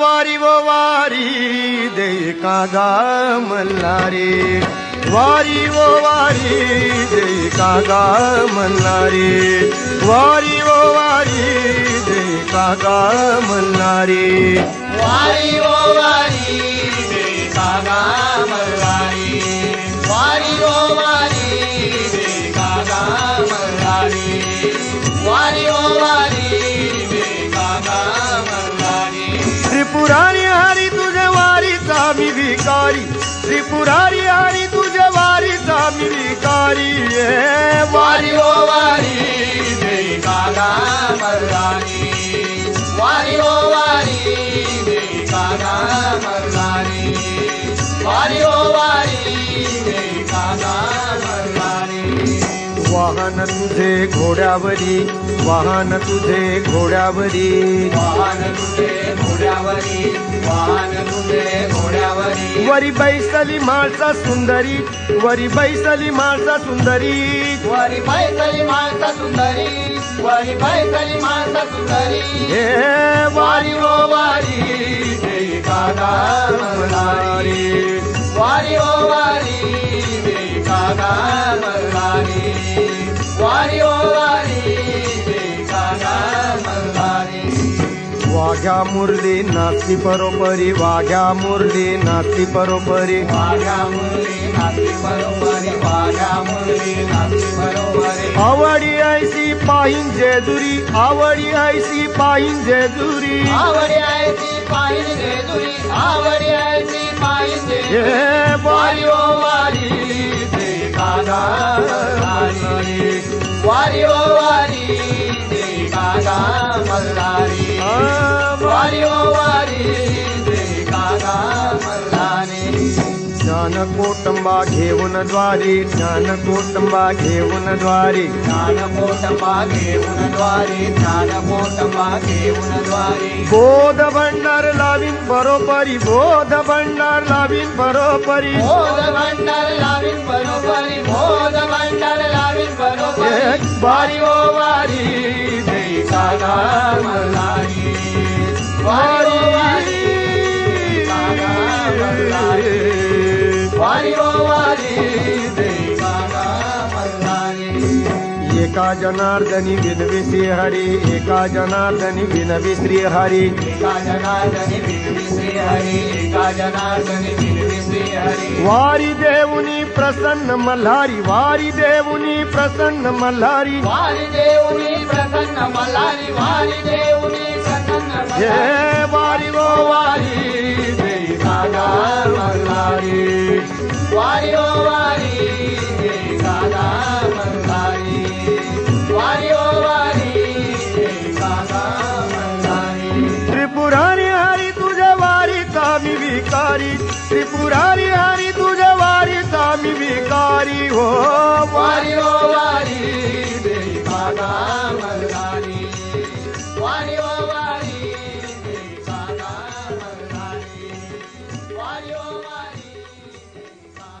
वारी वो वारी दे कागा मल्हारी. वारी वो वारी दे कागा मल्हारी. वारी वो वारी दे कागा मल्हारी. वारी ओ वारी दे कागा मल्हारी. भिकारी त्रिपुरारी हरी तुझे वारीचा मी भिकारी वारी ओ वारी दे कागा मल्हारी वारी ओ वारी कागा वारी ओ वारी कागा वाहन तुझे घोड्यावरी वाहन तुझे घोड्यावरी. वाहन तुझे घोड्यावरी वाहन तुझे वरी बैसली माळसा सुंदरी वरी बैसली माळसा सुंदरी. वरी बैसली माणसा सुंदरी वरी बैसली माणसा सुंदरी. हे वारी ओ वारी कागा मुरली नाचती परोपरी वाघ्या मुरली नाचती परोपरी वाघ्या मुरली नाती बरोबरी. वाघ्या मुरली नाती बरोबरी आवडी ऐसी पाहिन जेजुरी. आवडी ऐसी पाहिन जेजुरी आवडी जेजुरी. वारी ओ वारी ओ वारी मल्हारी वारी ओ वारी कागा मल्हारी ज्ञान कोटंबा घेऊन द्वारी ज्ञान कोटंबा घेऊन द्वारी। ज्ञान मोठंबा घेऊन द्वारी ज्ञान मोठंबा घेऊन द्वारी। बोध भंडार लावीन बरोबरी बोध भंडार लावीन बरोबरी बोध भंडार लावीन बरोबरी बोध भंडार लावीन बरोबरी एक वारी ओ वारी एका जनार्दनी विनवी श्री हरी एका जनार्दनी विनवी श्री हरी एका जनार्दनी विनवी श्री हरी एका जनार्दनी विनवी श्री हरी वारी देऊनी प्रसन्न मल्हारी वारी देऊनी प्रसन्न मल्हारी। वारी देऊनी प्रसन्न मल्हारी वारी देऊनी प्रसन्न हे वारी गो वारी दे कागा मल्हारी। वारी पुरारी त्रिपुरारी हरी तुझ्या वारीचा मी भिकारी हो. वारी हो